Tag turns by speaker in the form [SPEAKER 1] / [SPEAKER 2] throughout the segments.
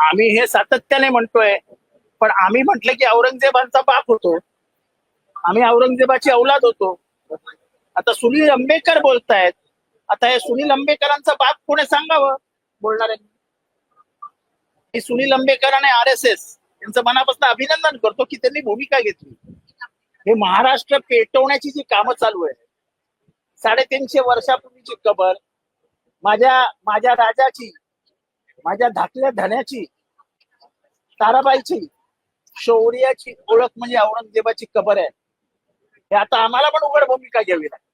[SPEAKER 1] आम्ही हे सातत्याने म्हणतोय पण आम्ही म्हटलं की औरंगजेबांचा बाप होतो. आम्ही औरंगजेबाची औलाद होतो. आता सुनील आंबेकर बोलतायत. आता हे सुनील आंबेकरांचा बाप कोणी सांगावं? बोलणार मी सुनील आंबेकर आणि आर एस एस यांचं मनापासून अभिनंदन करतो की त्यांनी भूमिका घेतली. हे महाराष्ट्र पेटवण्याची जी कामं चालू आहे साडेतीनशे वर्षापूर्वीची कबर माझ्या माझ्या राजाची माझ्या धाकल्या धण्याची ताराबाईची शौर्याची ओळख म्हणजे औरंगजेबाची कबर आहे. हे आता आम्हाला पण उघड भूमिका घ्यावी लागेल.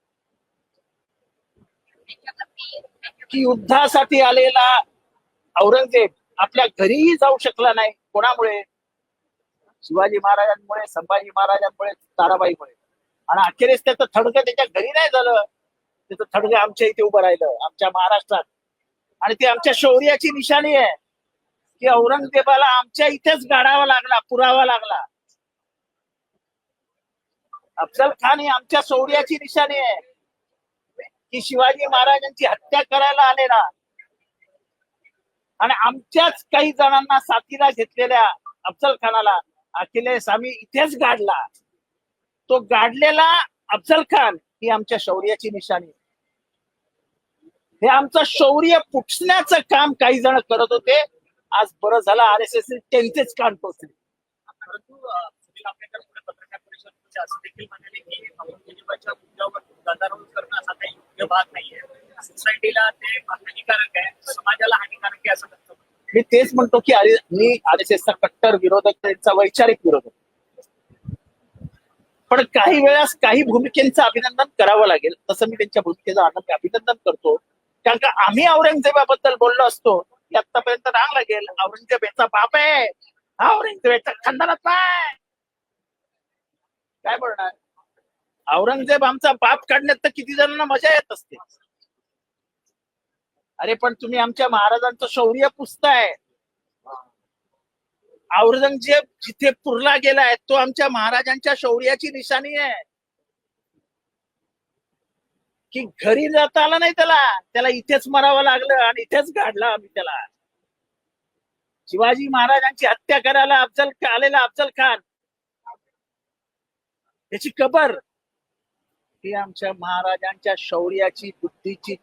[SPEAKER 1] की युद्धासाठी आलेला औरंगजेब आपल्या घरीही जाऊ शकला नाही. कोणामुळे? शिवाजी महाराजांमुळे संभाजी महाराजांमुळे ताराबाईमुळे. आणि अखेरीस त्याचं थडकं त्याच्या घरी नाही झालं. त्याचं थडकं आमच्या इथे उभं राहिलं. आमच्या महाराष्ट्रात आणि ती आमच्या शौर्याची निशाणी आहे. की औरंगजेबाला आमच्या इथेच गाडावा लागला पुरावा लागला. अफजल खान ही आमच्या शौर्याची निशाणी आहे. की शिवाजी महाराजांची हत्या करायला आलेला आणि आमच्याच काही जणांना साथीला घेतलेल्या अफजल खानाला अखिलेश आम्ही इथेच गाडला. तो गाडलेला अफजल खान ही आमच्या शौर्याची निशाणी हे आमचं शौर्य पुसण्याचं काम काही जण करत होते. आज बरं झालं आर एस एस त्यांचेच कान टोचले.
[SPEAKER 2] आहे.
[SPEAKER 1] मी तेच म्हणतो की मी आर एस एसचा कट्टर विरोधक त्यांचा वैचारिक विरोधक. पण काही वेळास काही भूमिकेचं अभिनंदन करावं लागेल. तसं मी त्यांच्या भूमिकेचं अभिनंदन करतो. कारण का आम्ही औरंगजेबाबद्दल बोललो असतो की आतापर्यंत रांग लागेल औरंगजेब याचा बाप आहे. हा औरंगजेबाच्या खानदानात नाही. काय बोलणार? औरंगजेब आमचा बाप काढण्यात तर किती जणांना मजा येत असते. अरे पण तुम्ही आमच्या महाराजांचं शौर्य पुसताय. औरंगजेब जिथे पुरला गेलाय तो आमच्या महाराजांच्या शौर्याची निशाणी आहे. की घरी जाता आलं नाही त्याला. त्याला इथेच मरावं लागलं आणि इथेच गाडला आम्ही त्याला. शिवाजी महाराजांची हत्या करायला अफजल आलेला अफजल खान. त्याची कबर. ही आमच्या महाराजांच्या शौर्याची बुद्धीची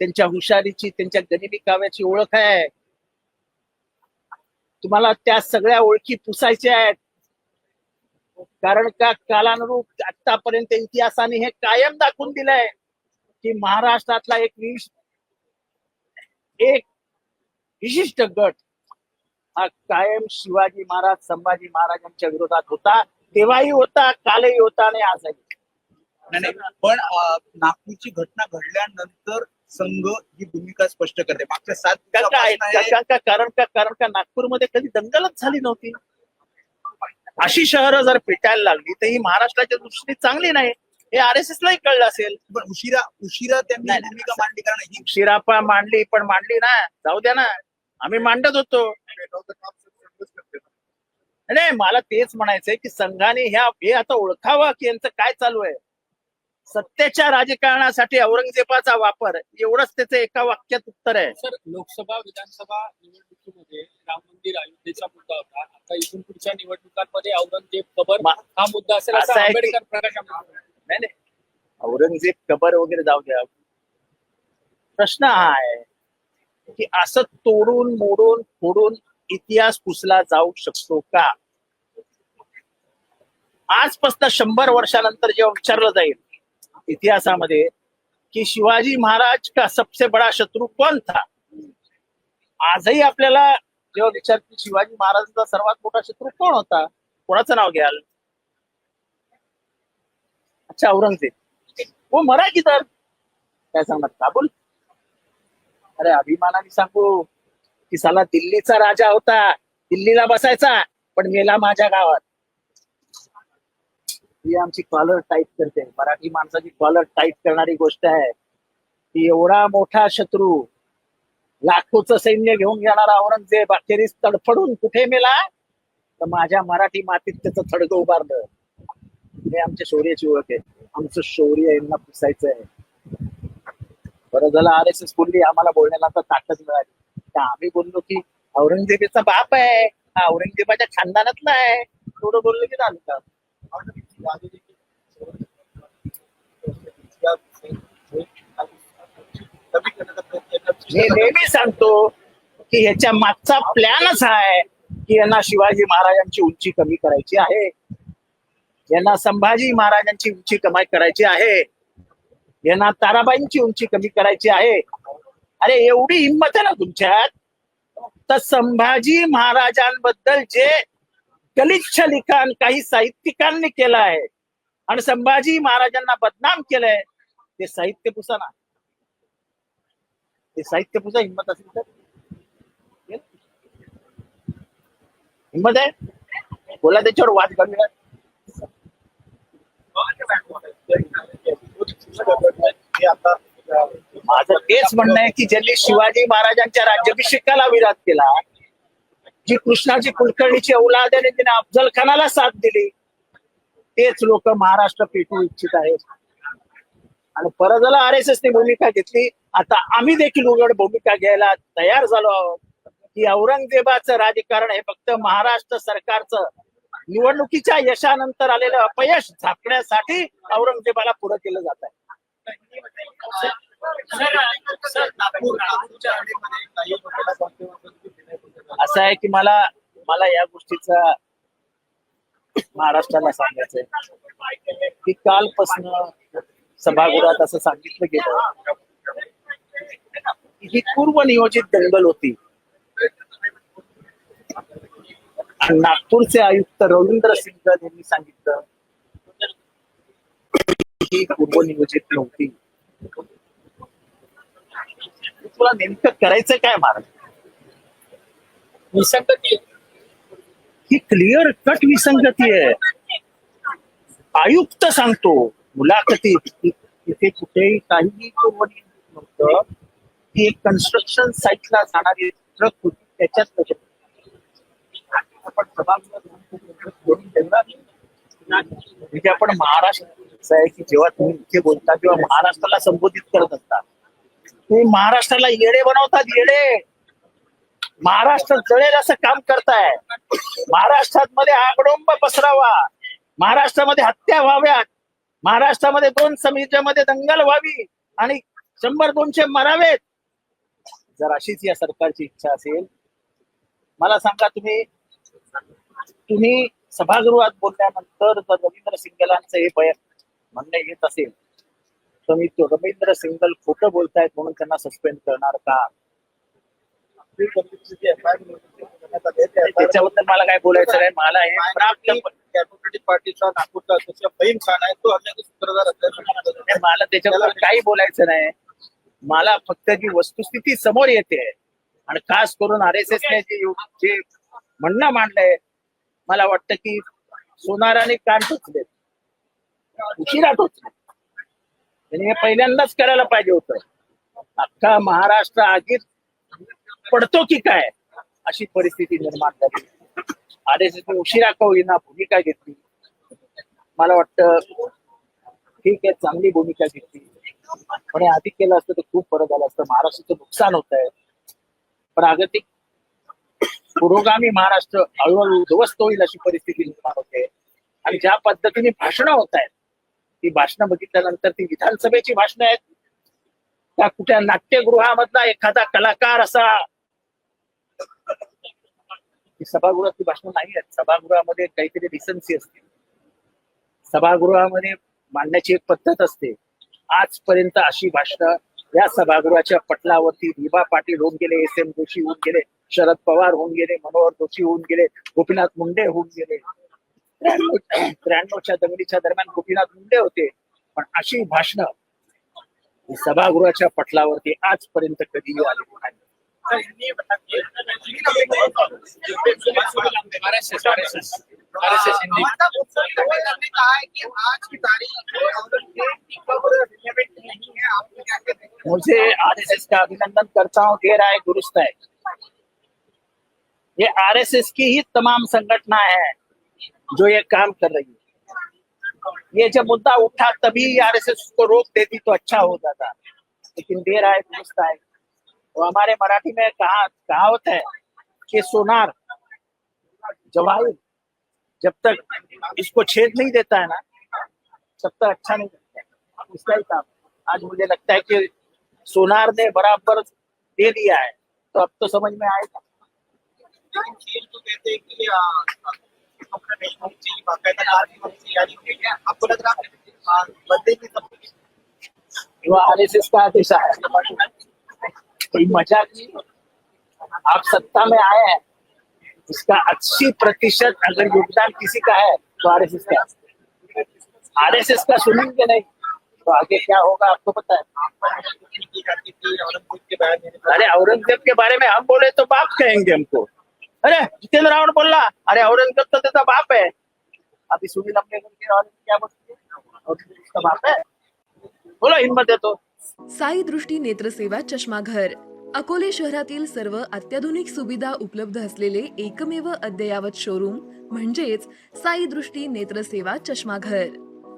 [SPEAKER 1] त्यांच्या हुशारीची त्यांच्या गरिबी काव्याची ओळख आहे. तुम्हाला त्या सगळ्या ओळखी पुसायच्या आहेत. कारण का कालानुरूप आतापर्यंत इतिहासाने हे कायम दाखवून दिलंय की महाराष्ट्रातला एक विश एक विशिष्ट गट हा कायम शिवाजी महाराज संभाजी महाराजांच्या विरोधात होता. तेव्हाही होता कालही होता आणि आजही.
[SPEAKER 3] नाही. पण नागपूरची घटना घडल्यानंतर संघ ही भूमिका स्पष्ट करते. मागच्या सात
[SPEAKER 1] कारण का कारण का नागपूरमध्ये कधी दंगलच झाली नव्हती अशी शहरं जर पेटायला लागली तर ही महाराष्ट्राच्या दृष्टीने चांगली नाही. हे आर एस एस लाही कळलं असेल.
[SPEAKER 3] पण उशिरा उशिरा त्यांनी. भूमिका मांडली कारण ही
[SPEAKER 1] शिरापा मांडली पण मांडली ना. जाऊ द्या ना. आम्ही मांडत होतो. नाही मला तेच म्हणायचंय की संघाने ह्या हे आता ओळखावं की यांचं काय चालू आहे. सत्तेच्या राजकारणासाठी औरंगजेबाचा वापर एवढंच त्याचं एका वाक्यात उत्तर आहे.
[SPEAKER 4] सर लोकसभा विधानसभा निवडणुकीमध्ये राम मंदिर अयोध्येचा मुद्दा होता. आता इथून पुढच्या निवडणुकांमध्ये औरंगजेब कबर हा मुद्दा असेल असं आंबेडकर प्रकाश आंबेडकर म्हणाले.
[SPEAKER 1] नाही नाही. औरंगजेब कबर वगैरे जाऊ द्या. प्रश्न हा आहे की असं तोडून मोडून फोडून इतिहास पुसला जाऊ शकतो का? आजपासून शंभर वर्षानंतर जेव्हा विचारलं जाईल इतिहासामध्ये की शिवाजी महाराज का सबसे बडा शत्रू कोण था? आजही आपल्याला तेव्हा विचार की शिवाजी महाराजांचा सर्वात मोठा शत्रू कोण होता? कोणाचं नाव घ्याल? अच्छा औरंगजेब. हो, वो मरा तर. काय सांगणार? काबूल? अरे अभिमानाने सांगू की साला दिल्लीचा राजा होता. दिल्लीला बसायचा पण मेला माझ्या गावात. ही आमची कॉलर टाईप करते. मराठी माणसाची कॉलर टाईप करणारी गोष्ट आहे. की एवढा मोठा शत्रू लाखोचं सैन्य घेऊन येणारा औरंगजेब अखेरीस तडफडून कुठे मेला? तर माझ्या मराठी मातीत त्याचं थडगं उभारलं. हे आमच्या शौर्याची ओळख आहे. आमचं शौर्य यांना पुसायचं आहे. बरं झालं आर एस एस बोलली आम्हाला बोलण्याला तर ताकद मिळाली. तर आम्ही बोललो की औरंगजेबाचा बाप आहे. हा औरंगजेबाच्या खानदानातला आहे. थोडं बोललं की झालं का? मी नेहमी सांगतो की ह्याच्या मागचा प्लॅनच आहे की यांना शिवाजी महाराजांची उंची कमी करायची आहे. यांना संभाजी महाराजांची उंची कमाई करायची आहे. यांना ताराबाईंची उंची कमी करायची आहे. अरे एवढी हिंमत आहे ना तुमच्यात? तर संभाजी महाराजांबद्दल जे गलिच्छ लिखाण काही साहित्यिकांनी केलं आहे आणि संभाजी महाराजांना बदनाम केलंय ते साहित्य पुसा ना. ते साहित्य पुसा हिंमत असेल तर? हिंमत आहे? बोला त्याच्यावर वाद करूया माझं तेच म्हणणं आहे की ज्यांनी शिवाजी महाराजांच्या राज्याभिषेकाला विरोध केला जी कृष्णाची कुलकर्णीची औलाद आणि तिने अफजल खानाला साथ दिली तेच लोक महाराष्ट्र पेटू इच्छित आहेत. आणि परत झाला आर एस ने भूमिका घेतली आता आम्ही देखील उघड भूमिका घ्यायला तयार झालो आहोत की औरंगजेबाचं राजकारण हे फक्त महाराष्ट्र सरकारचं निवडणुकीच्या यशानंतर आलेलं अपयश झाकण्यासाठी औरंगजेबाला पुढे केलं जात आहे. असं आहे की मला मला या गोष्टीचा महाराष्ट्राला सांगायचंय. की कालपासून सभागृहात असं सांगितलं गेलं. ही पूर्व नियोजित दंगल होती. आणि नागपूरचे आयुक्त रवींद्र सिंग यांनी सांगितलं ही पूर्व नियोजित नव्हती. तुला नेमकं करायचं काय महाराज
[SPEAKER 4] विसंगती.
[SPEAKER 1] ही क्लिअर कट विसंगती आहे. आयुक्त सांगतो मुलाखतीत तिथे कुठेही काहीही कोणी नव्हतं. ती एक कन्स्ट्रक्शन साईटला जाणारी ट्रक होती त्याच्यात आपण म्हणजे आपण महाराष्ट्र आहे की जेव्हा तुम्ही इथे बोलता किंवा महाराष्ट्राला संबोधित करत असता तुम्ही महाराष्ट्राला येडे बनवतात येडे. महाराष्ट्र जळेल असं काम करताय. महाराष्ट्रात मध्ये आगडोंब पसरावा. महाराष्ट्रामध्ये हत्या व्हाव्यात. महाराष्ट्रामध्ये दोन समितीमध्ये दंगल व्हावी आणि शंभर दोनशे मरावेत. जर अशीच या सरकारची इच्छा असेल मला सांगा तुम्ही तुम्ही सभागृहात बोलल्यानंतर जर रवींद्र सिंगलांचं हे बय म्हणणं येत असेल तर मी तो रवींद्र सिंगल खोटं बोलतायत म्हणून त्यांना सस्पेंड करणार का? त्याच्याबद्दल मला काय बोलायचं नाही मला हे प्राप्त
[SPEAKER 3] डेमोक्रेटिक पार्टीचा नागपूरचा अध्यक्ष फहीम खान आहे तो हल्ल्याचा सूत्रधार
[SPEAKER 1] मला त्याच्याबद्दल काही बोलायचं नाही. मला फक्त जी वस्तुस्थिती समोर येते आणि खास करून आर एस एसने जे जे म्हणणं मांडलंय मला वाटतं की सोनाराने कान टोचले उशिरा टोचले त्यांनी हे पहिल्यांदाच करायला पाहिजे होतं. अख्खा महाराष्ट्र आगीत पडतो की काय अशी परिस्थिती निर्माण झाली. आर एस एसने उशिरा का होईना भूमिका घेतली. मला वाटतं ठीक आहे चांगली भूमिका घेतली. पण हे आधी केलं असतं तर खूप फरक झालं असतं. महाराष्ट्राचं नुकसान होत आहे प्रागतिक पुरोगामी महाराष्ट्र हळूहळू उद्ध्वस्त होईल अशी परिस्थिती निर्माण होते. आणि ज्या पद्धतीने भाषणं होत आहेत ती भाषणं बघितल्यानंतर ती विधानसभेची भाषणं आहेत. त्या कुठल्या नाट्यगृहामधला एखादा कलाकार असा ती सभागृहातली भाषणं नाही आहेत. सभागृहामध्ये काहीतरी डिसन्सी असते. सभागृहामध्ये मांडण्याची एक पद्धत असते. आजपर्यंत अशी भाषणं या सभागृहाच्या पटलावरती विभा पाटील होऊन गेले एस एम जोशी होऊन गेले शरद पवार होऊन गेले मनोहर जोशी होऊन गेले गोपीनाथ मुंडे होऊन गेले. त्र्याण्णव त्र्याण्णवच्या दंगलीच्या दरम्यान गोपीनाथ मुंडे होते. पण अशी भाषणं सभागृहाच्या पटलावरती आजपर्यंत कधीही आलेली नाही.
[SPEAKER 3] आज की तारीख
[SPEAKER 1] मुझे आरएसएस का अभिनंदन करता हूँ, दे रहा दुरुस्त है। ये आरएसएस की ही तमाम संगठना है जो ये काम कर रही है। ये जब मुद्दा उठा तभी आरएसएस को रोक देती तो अच्छा हो जाता लेकिन दे रहा है दुरुस्त है। वो हमारे मराठी में कहा, कहावत है कि सोनार जवाहिर, जब तक इसको छेद नहीं देता है ना, तब तक अच्छा नहीं लगता है। उसका ही काम। आज मुझे लगता है कि सोनार ने बराबर दे दिया है। तो अब तो समझ में आएगा।
[SPEAKER 3] तो
[SPEAKER 1] आर एस एस का है कोई मज़ाक नहीं आप सत्ता में आए हैं। इसका अस्सी प्रतिशत अगर योगदान किसी का है तो आर एस एस का। आर एस एस का सुनेंगे नहीं। तो आगे क्या होगा आपको पता है? अरे औरंगजेब के बारे में हम बोले तो बाप कहेंगे हमको। अरे जितेंद्र रावण बोला अरे औरंगजेब तो तेरा बाप है। अभी सुनील अपने घर के औरंगजेब क्या बोलते उसका बाप है। बोलो हिम्मत है तो।
[SPEAKER 5] साई दृष्टी नेत्रसेवा चष्माघर अकोले शहरातील सर्व अत्याधुनिक सुविधा उपलब्ध असलेले एकमेव अद्ययावत शोरूम म्हणजेच साई दृष्टी नेत्रसेवा चष्माघर